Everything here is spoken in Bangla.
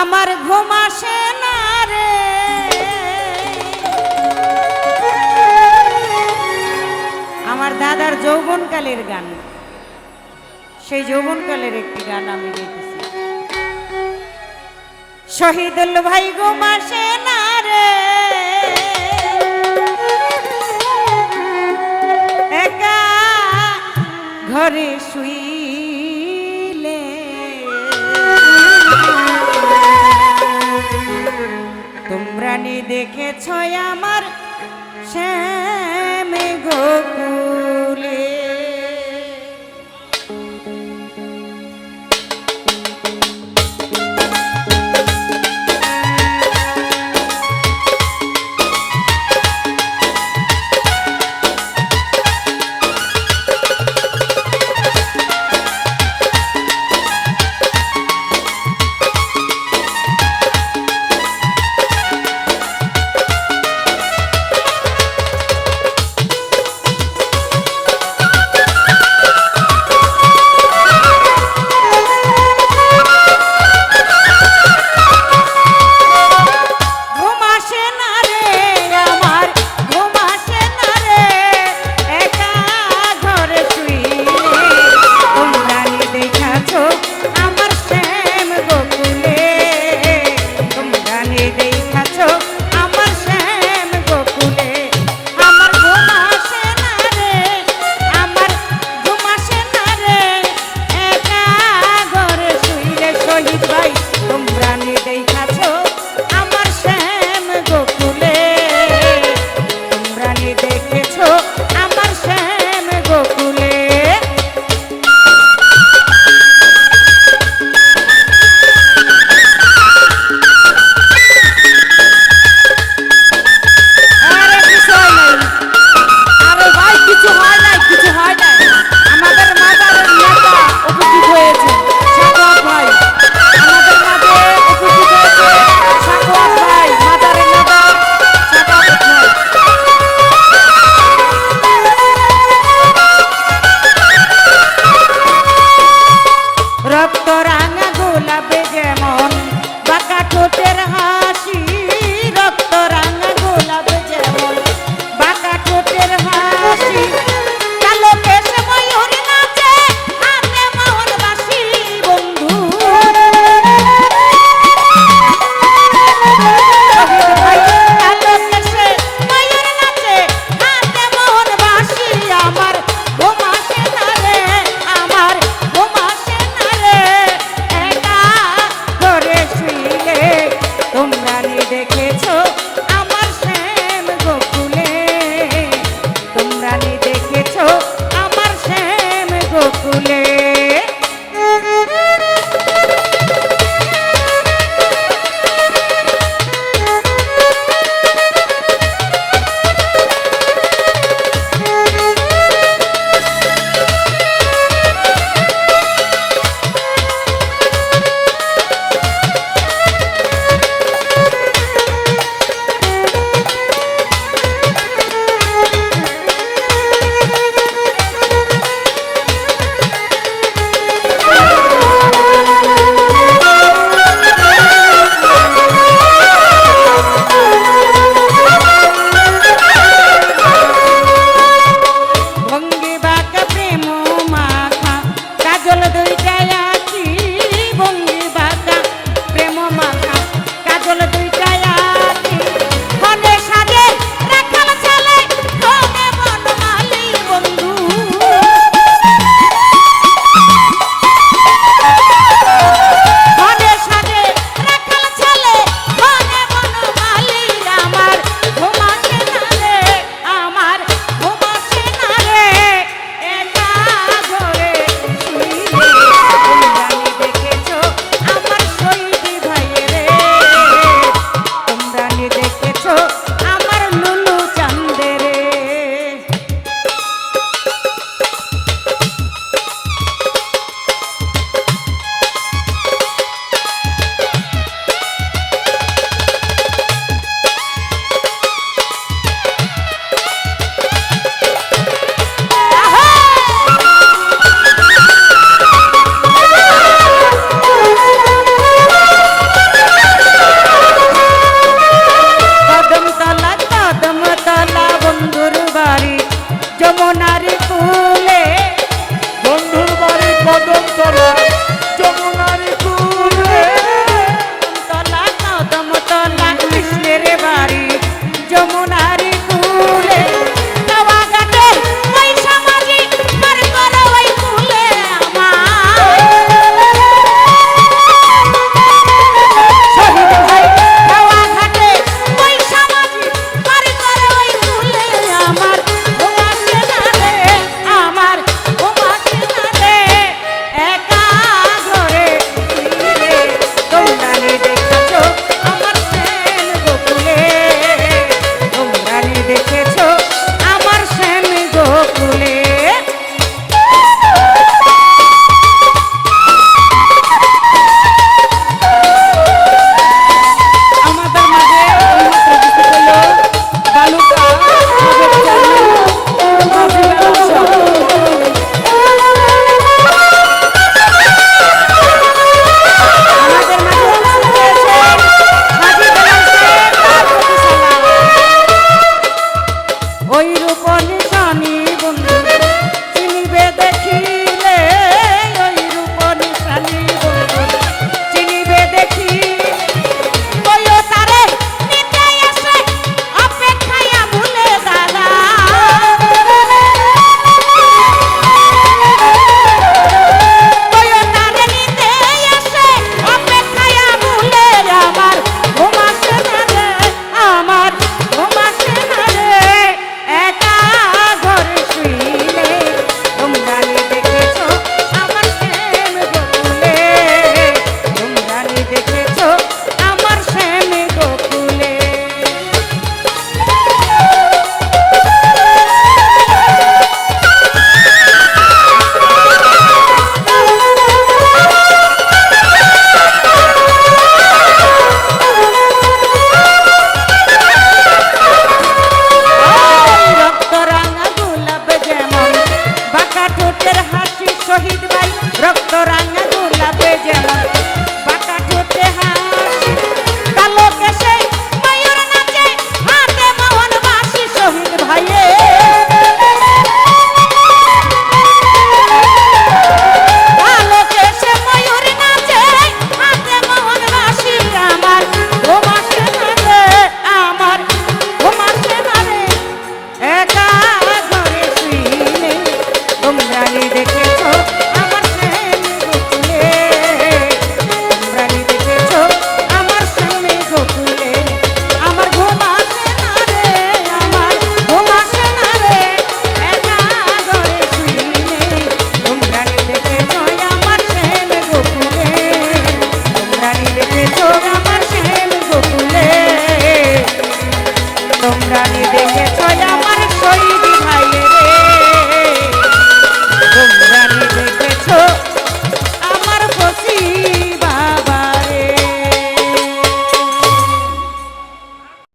আমার ঘুম আসে না রে। আমার দাদার যৌবনকালের গান। সেই যৌবনকালের একটি গান আমি দেখেছি শহীদুল ভাই, ঘুম আসে না রে। একা ঘরে শুইলে দেখেছ আমার শ্যামে গোকুলে?